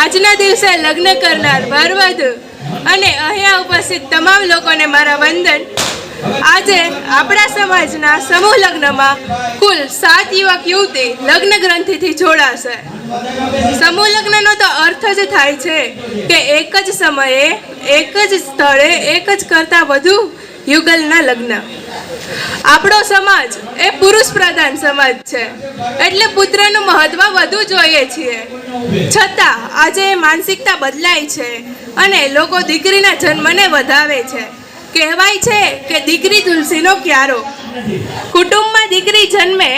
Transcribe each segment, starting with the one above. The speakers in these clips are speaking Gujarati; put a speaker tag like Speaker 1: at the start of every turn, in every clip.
Speaker 1: આજના દિવસે લગ્ન કરનાર વરવધુ અને અહીંયા ઉપસ્થિત તમામ લોકોને મારા વંદન. આજે આપણા સમાજના સમૂહ લગ્નમાં કુલ સાત યુવક યુવતી લગ્ન ગ્રંથિથી જોડાશે. સમૂહ લગ્નનો તો અર્થ જ થાય છે કે એક જ સમયે, એક જ સ્થળે, એક જ કરતાં વધુ યુગલના લગ્ન. આપણો સમાજ એ પુરુષ પ્રધાન સમાજ છે. એટલે પુત્રનું મહત્વ વધુ જોઈએ છીએ. છતાં આજે એ માનસિકતા બદલાય છે અને લોકો દીકરીના જન્મને વધાવે છે. કહેવાય છે કે દીકરી તુલસીનો ક્યારો. કુટુંબમાં દીકરી જન્મે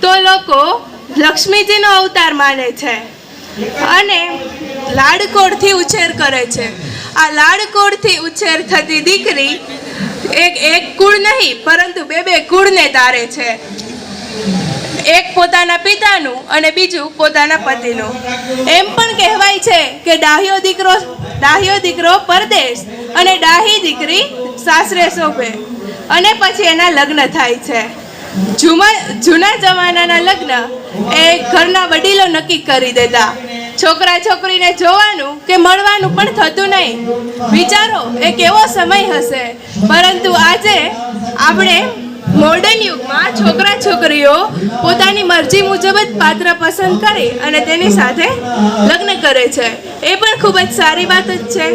Speaker 1: તો લોકો લક્ષ્મીજીનો અવતાર માને છે અને લાડકોડથી ઉછેર કરે છે. આ લાડકોડથી ઉછેર થતી દીકરી એક એક કુળ નહીં, પરંતુ બે બે કુળને તારે છે. એક પોતાના પિતાનું અને બીજું પોતાના પતિનું. એમ પણ કહેવાય છે કે ડાહ્યો દીકરો ડાહ્યો દીકરો પરદેશ અને ડાહી દીકરી સાસરે શોભે. અને પછી એના લગ્ન થાય છે. જુમા જૂના જમાનાના લગ્ન એ ઘરના વડીલો નક્કી કરી દેતા. છોકરા છોકરીને જોવાનું કે મળવાનું પણ થતું નહીં. વિચારો એ કેવો સમય હશે. પરંતુ આજે આપણે મોડર્ન યુગમાં છોકરા છોકરીઓ પોતાની મરજી મુજબ જ પાત્ર પસંદ કરી અને તેની સાથે લગ્ન કરે છે. એ પણ ખૂબ જ સારી વાત જ છે.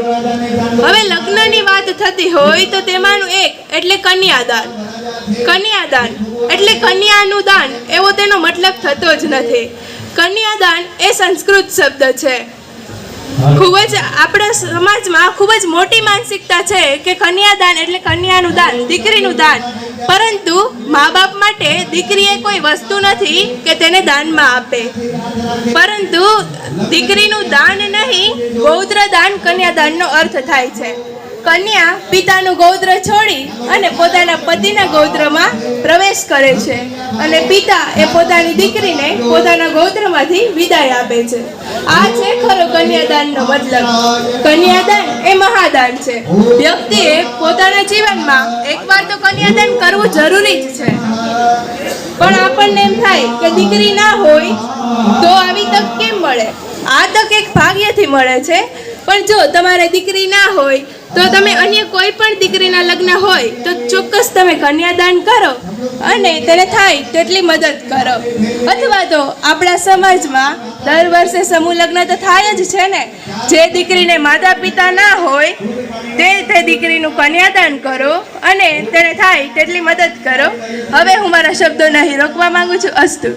Speaker 1: હવે લગ્નની વાત થતી હોય તો તેમાંનું એક એટલે કન્યાદાન. કન્યાદાન એટલે કન્યાનું દાન, એવો તેનો મતલબ થતો જ નથી. કન્યાદાન એ સંસ્કૃત શબ્દ છે. ખૂબ જ આપણા સમાજમાં ખૂબ જ મોટી માનસિકતા છે કે કન્યાદાન એટલે કન્યાનું દાન દીકરીનું દાન. પરંતુ મા બાપ માટે દીકરી એ કોઈ વસ્તુ નથી કે તેને દાનમાં આપે. પરંતુ દીકરીનું દાન નહીં ગૌત્ર દાન કન્યાદાનનો અર્થ થાય છે. કન્યા પિતાનું ગૌત્ર છોડી અને પોતાના પતિના ગૌત્રમાં પ્રવેશ કરે છે. અને પિતા એ પોતાની દીકરીને પોતાના ગૌત્રમાંથી વિદાય આપે છે. આ છે ખરો કન્યાદાનનો મતલબ. કન્યાદાન એ મહાદાન છે. વ્યક્તિએ પોતાના જીવનમાં એકવાર તો કન્યાદાન કરવું જરૂરી જ છે. પણ આપણને એમ થાય કે દીકરી ના હોય તો આવી તક કેમ મળે? આ તક એક ભાગ્યથી મળે છે. પણ જો તમારે દીકરી ના હોય તો તમે અન્ય કોઈ પણ દીકરીના લગ્ન હોય, તો ચોક્કસ તમે કન્યાદાન કરો અને તેને થાય તેટલી મદદ કરો. અથવા તો આપણા સમાજમાં દર વર્ષે સમૂહ લગ્ન તો થાય જ છે ને? જે દીકરીને માતા પિતા ના હોય, તે તે દીકરીનું કન્યાદાન કરો અને તેને થાય તેટલી મદદ કરો. હવે હું મારા શબ્દો નહીં રોકવા માંગુ છું. અસ્તુ.